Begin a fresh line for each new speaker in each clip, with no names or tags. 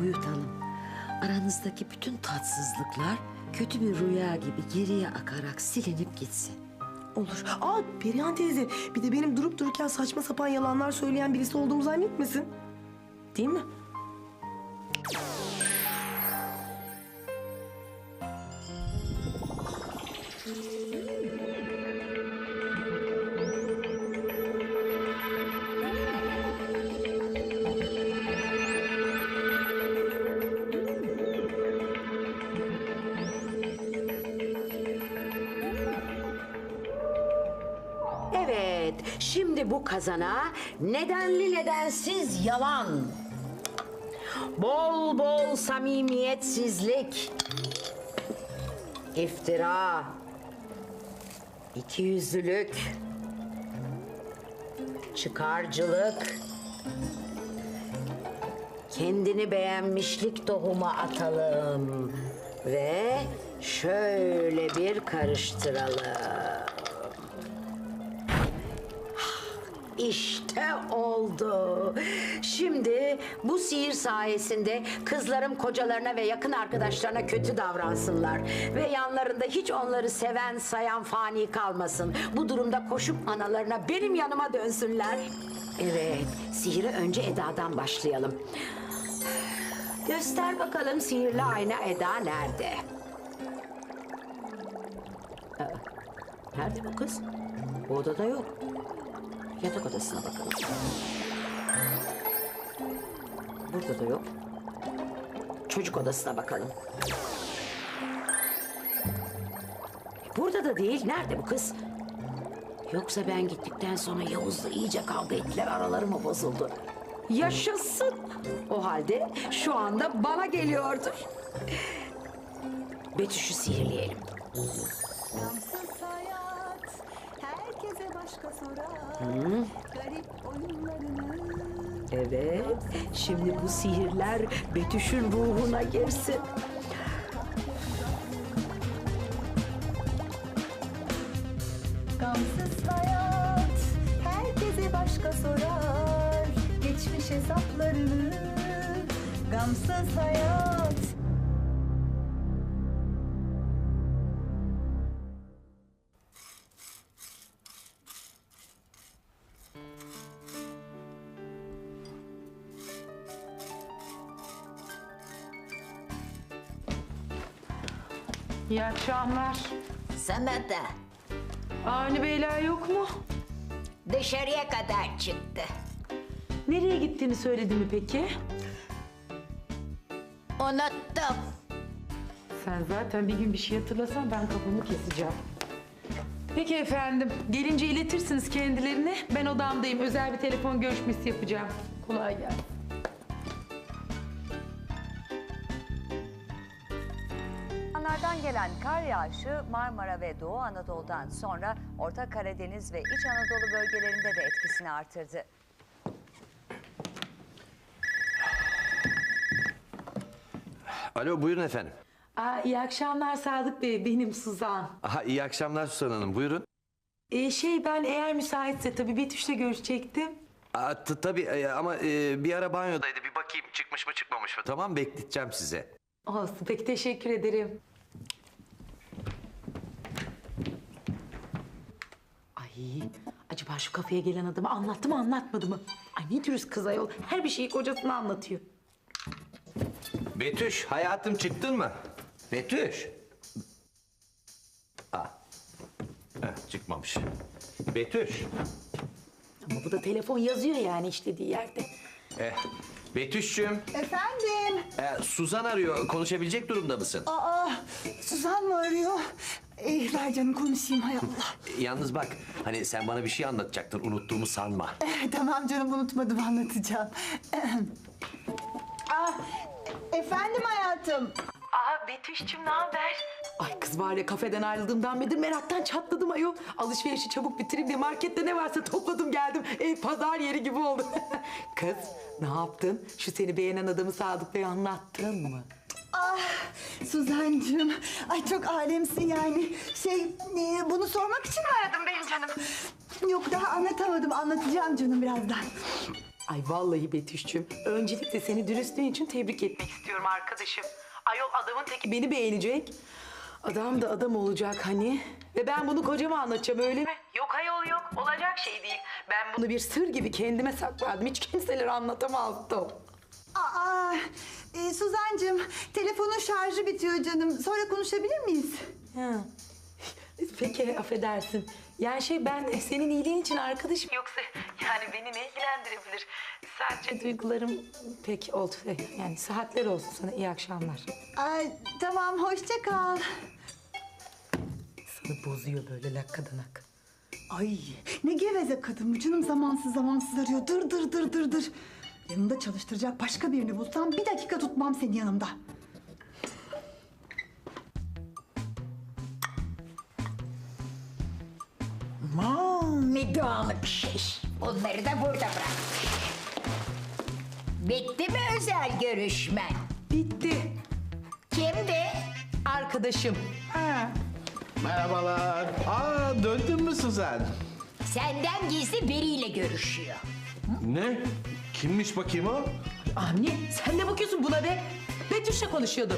uyutalım. Aranızdaki bütün tatsızlıklar kötü bir rüya gibi geriye akarak silinip gitsin.
Olur. Aa Perihan teyze bir de benim durup dururken saçma sapan yalanlar söyleyen birisi olduğumu zannetmesin. Değil mi?
Evet, şimdi bu kazana nedenli nedensiz yalan. Bol bol samimiyetsizlik. iftira, ikiyüzlülük, çıkarcılık, kendini beğenmişlik tohumu atalım ve şöyle bir karıştıralım. İşte oldu. Şimdi bu sihir sayesinde kızlarım kocalarına ve yakın arkadaşlarına kötü davransınlar. Ve yanlarında hiç onları seven sayan fani kalmasın. Bu durumda koşup analarına benim yanıma dönsünler. Evet, sihire önce Eda'dan başlayalım. Göster bakalım sihirli ayna Eda nerede? Nerede bu kız? Bu odada yok. Yatak odasına bakalım. Burada da yok. Çocuk odasına bakalım. Burada da değil. Nerede bu kız? Yoksa ben gittikten sonra Yavuz'la iyice kavga ettiler. Araları mı bozuldu? Yaşasın. O halde şu anda bana geliyordur. Betüş'ü sihirleyelim.
Oyunlarını
Evet. Şimdi bu sihirler Betüş'ün ruhuna girsin.
Gamsız hayat herkese başka sorar. Geçmiş hesaplarını Gamsız hayat
İyi akşamlar.
Sana da
Avni Beyler yok mu?
dışarıya kadar çıktı.
Nereye gittiğini söyledi mi peki?
Unuttum.
Sen zaten bir gün bir şey hatırlasan ben kafamı keseceğim. Peki efendim. Gelince iletirsiniz kendilerine. Ben odamdayım. Özel bir telefon görüşmesi yapacağım. Kolay gelsin.
Yağışlardan gelen kar yağışı Marmara ve Doğu Anadolu'dan sonra Orta Karadeniz ve İç Anadolu bölgelerinde de etkisini artırdı.
Alo buyurun efendim.
Aa, iyi akşamlar Sadık Bey. Benim Suzan.
Aha iyi akşamlar Susan Hanım buyurun.
Ee, şey ben eğer müsaitse tabii Betüş'le görüşecektim.
Aa, t- tabii e, ama e, bir ara banyodaydı bir bakayım çıkmış mı çıkmamış mı tamam bekleteceğim size.
Olsun. Peki teşekkür ederim. Ay acaba şu kafeye gelen adamı anlattı mı anlatmadı mı? Ay ne dürüst kız ayol. Her bir şeyi kocasına anlatıyor.
Betüş hayatım çıktın mı? Betüş. Aa. Heh, çıkmamış. Betüş.
Ama bu da telefon yazıyor yani işlediği yerde.
Eh, Betüş'cüğüm.
Efendim?
e, Suzan arıyor konuşabilecek durumda mısın?
Aa, Suzan mı arıyor? Eh, ver canım konuşayım hay Allah.
Yalnız bak hani sen bana bir şey anlatacaktın unuttuğumu sanma.
Eh, tamam canım unutmadım anlatacağım. Aa, efendim hayatım.
Aa Betüş'cüm ne haber? Ay kız var ya kafeden ayrıldığımdan beri meraktan çatladım ayol. Alışverişi çabuk bitireyim diye markette ne varsa topladım geldim. Ev pazar yeri gibi oldu. kız ne yaptın? Şu seni beğenen adamı Sadık Bey anlattın mı?
Ah, Suzancığım. Ay çok alemsin yani. Şey, e, bunu sormak için mi aradın beni canım? Yok daha anlatamadım. Anlatacağım canım birazdan.
Ay vallahi Betüş'cüğüm. Öncelikle seni dürüstlüğün için tebrik etmek istiyorum arkadaşım. Ayol adamın teki beni beğenecek. Adam da adam olacak hani. Ve ben bunu kocama anlatacağım öyle mi? Yok ayol yok. Olacak şey değil. Ben bunu bir sır gibi kendime saklardım. Hiç kimselere anlatamazdım.
Aa, e, Suzancığım telefonun şarjı bitiyor canım. Sonra konuşabilir miyiz?
Ha. Peki affedersin. Yani şey ben senin iyiliğin için arkadaşım. Yoksa yani beni ne ilgilendirebilir? Sadece duygularım pek oldu. Yani saatler olsun sana iyi akşamlar.
Ay, tamam hoşça kal.
Sana bozuyor böyle lakkadanak.
Ay ne geveze kadın bu canım zamansız zamansız arıyor. Dır dır dır dır dır. Yanımda çalıştıracak başka birini bulsam bir dakika tutmam seni yanımda.
Aman ne dağınık şey. Bunları da burada bırak. Bitti mi özel görüşmen?
Bitti.
Kimdi?
Arkadaşım.
Merhabalar. Aa döndün mü Suzan?
Senden gizli biriyle görüşüyor.
Ne? Kimmiş bakayım o?
Avni sen ne bakıyorsun buna be? Betüş'le konuşuyordu.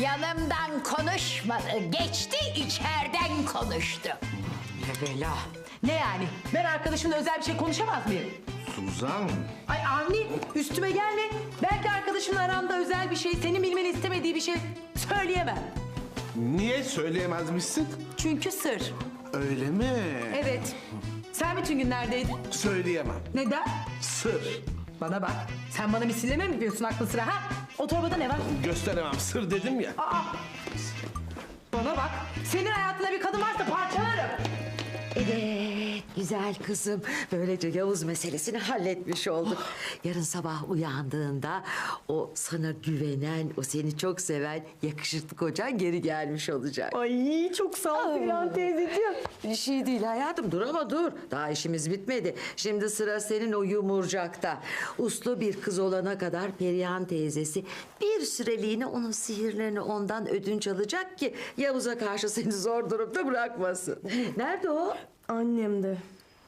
Yanımdan konuşmadı. Geçti içeriden konuştu.
Ne bela. Ne yani? Ben arkadaşımla özel bir şey konuşamaz mıyım?
Suzan.
Ay Avni üstüme gelme. Belki arkadaşımla aramda özel bir şey, senin bilmeni istemediği bir şey söyleyemem.
Niye söyleyemezmişsin?
Çünkü sır.
Öyle mi?
Evet. Sen bütün gün neredeydin?
Söyleyemem.
Neden?
Sır.
Bana bak. Sen bana misilleme mi yapıyorsun aklı sıra ha? O torbada ne var?
Gösteremem. Sır dedim ya.
Aa! Bana bak. Senin hayatında bir kadın varsa parçalarım.
Güzel kızım. Böylece Yavuz meselesini halletmiş olduk. Yarın sabah uyandığında o sana güvenen, o seni çok seven yakışıklı kocan geri gelmiş olacak.
Ay çok sağ ol Perihan teyzeciğim.
Bir şey değil hayatım dur ama dur. Daha işimiz bitmedi. Şimdi sıra senin o yumurcakta. Uslu bir kız olana kadar Perihan teyzesi bir süreliğine onun sihirlerini ondan ödünç alacak ki Yavuz'a karşı seni zor durumda bırakmasın. Nerede o?
Annem de.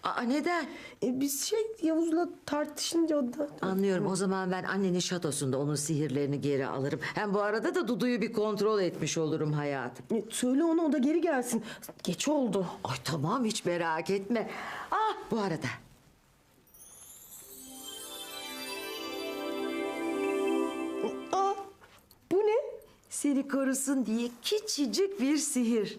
Aa neden?
E, biz şey Yavuz'la tartışınca o da...
Anlıyorum. O zaman ben annenin şatosunda onun sihirlerini geri alırım. Hem bu arada da Dudu'yu bir kontrol etmiş olurum hayatım.
E, Söyle ona o da geri gelsin. Geç oldu.
Ay tamam hiç merak etme. Ah bu arada.
Aa bu ne?
Seni korusun diye küçücük bir sihir.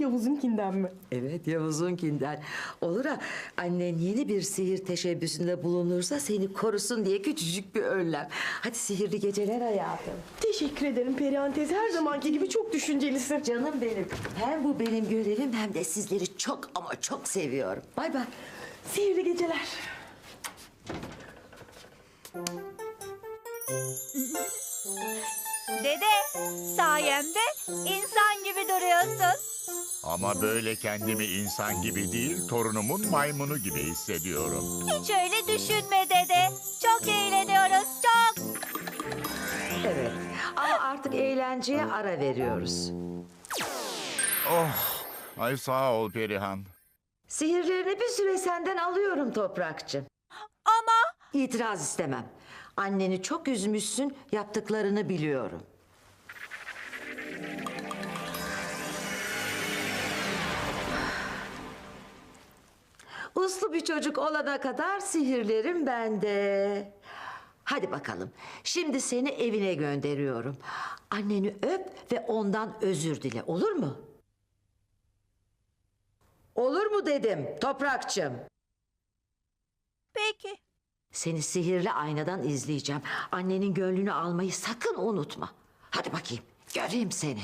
Yavuz'unkinden mi?
Evet Yavuz'unkinden. Olur ha annen yeni bir sihir teşebbüsünde bulunursa seni korusun diye küçücük bir önlem. Hadi sihirli geceler hayatım.
Teşekkür ederim Perihan teyze. Her zamanki gibi çok düşüncelisin.
Canım benim. Hem bu benim görevim hem de sizleri çok ama çok seviyorum. Bay bay.
Sihirli geceler.
Dede, sayemde insan gibi duruyorsun.
Ama böyle kendimi insan gibi değil, torunumun maymunu gibi hissediyorum.
Hiç öyle düşünme dede. Çok eğleniyoruz, çok.
Evet. Ama artık eğlenceye ara veriyoruz.
Oh, ay sağ ol Perihan.
Sihirlerini bir süre senden alıyorum Toprakçım.
Ama
İtiraz istemem. Anneni çok üzmüşsün, yaptıklarını biliyorum. Uslu bir çocuk olana kadar sihirlerim bende. Hadi bakalım. Şimdi seni evine gönderiyorum. Anneni öp ve ondan özür dile. Olur mu? Olur mu dedim Toprakçım.
peki.
Seni sihirli aynadan izleyeceğim. Annenin gönlünü almayı sakın unutma. Hadi bakayım. Göreyim seni.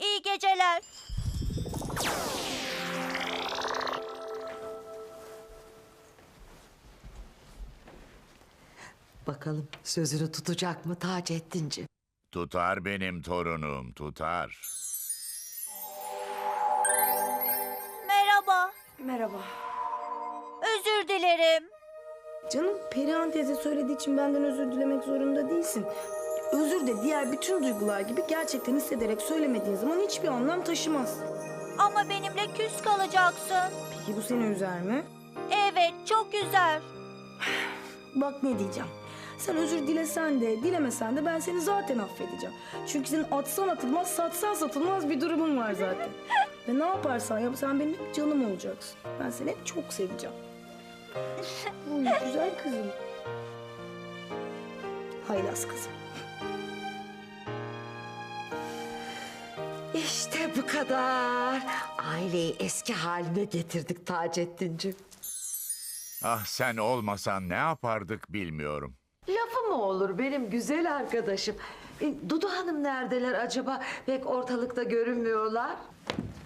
İyi geceler.
Bakalım sözünü tutacak mı Taceddin'ciğim?
Tutar benim torunum, tutar.
Merhaba.
Merhaba.
Özür dilerim.
Canım Perihan teyze söylediği için benden özür dilemek zorunda değilsin. Özür de diğer bütün duygular gibi gerçekten hissederek söylemediğin zaman hiçbir anlam taşımaz.
Ama benimle küs kalacaksın.
Peki bu seni üzer mi?
Evet, çok güzel.
Bak ne diyeceğim. Sen özür dilesen de dilemesen de ben seni zaten affedeceğim. Çünkü senin atsan atılmaz satsan satılmaz bir durumun var zaten. Ve ne yaparsan yap sen benim hep canım olacaksın. Ben seni hep çok seveceğim. Uy, güzel kızım. Haylaz kızım.
İşte bu kadar. Aileyi eski haline getirdik Taceddin'cim.
Ah sen olmasan ne yapardık bilmiyorum.
Lafı mı olur benim güzel arkadaşım? E, Dudu Hanım neredeler acaba? Pek ortalıkta görünmüyorlar.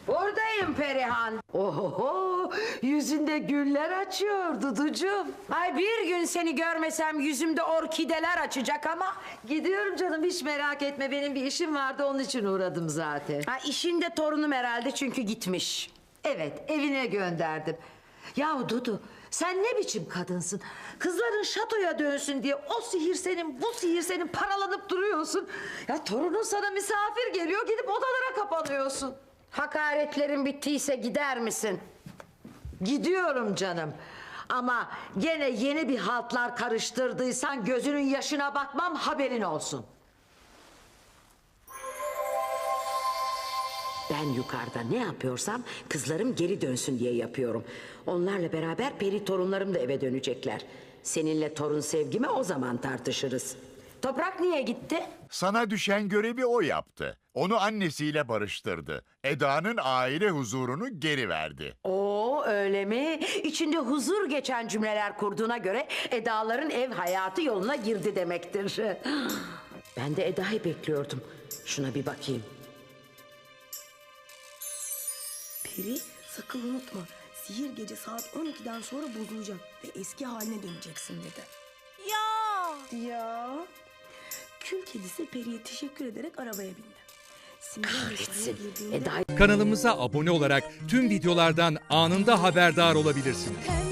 Buradayım Perihan.
Oho, yüzünde güller açıyor Duducuğum.
Ay bir gün seni görmesem yüzümde orkideler açacak ama.
Gidiyorum canım hiç merak etme benim bir işim vardı onun için uğradım zaten.
Ha işinde torunum herhalde çünkü gitmiş.
Evet evine gönderdim. Yahu Dudu sen ne biçim kadınsın? Kızların şatoya dönsün diye o sihir senin bu sihir senin paralanıp duruyorsun. Ya torunun sana misafir geliyor gidip odalara kapanıyorsun.
Hakaretlerin bittiyse gider misin?
Gidiyorum canım. Ama gene yeni bir haltlar karıştırdıysan gözünün yaşına bakmam haberin olsun.
Ben yukarıda ne yapıyorsam kızlarım geri dönsün diye yapıyorum. Onlarla beraber peri torunlarım da eve dönecekler. Seninle torun sevgimi o zaman tartışırız. Toprak niye gitti?
Sana düşen görevi o yaptı. Onu annesiyle barıştırdı. Eda'nın aile huzurunu geri verdi.
Oo öyle mi? İçinde huzur geçen cümleler kurduğuna göre Eda'ların ev hayatı yoluna girdi demektir. Ben de Eda'yı bekliyordum. Şuna bir bakayım.
Peri sakın unutma. Sihir gece saat 12'den sonra bozulacak ve eski haline döneceksin dedi.
Ya.
Ya. Kül kedisi Peri'ye teşekkür ederek arabaya bindi.
Kahretsin. Eda
Kanalımıza abone olarak tüm videolardan anında haberdar olabilirsiniz.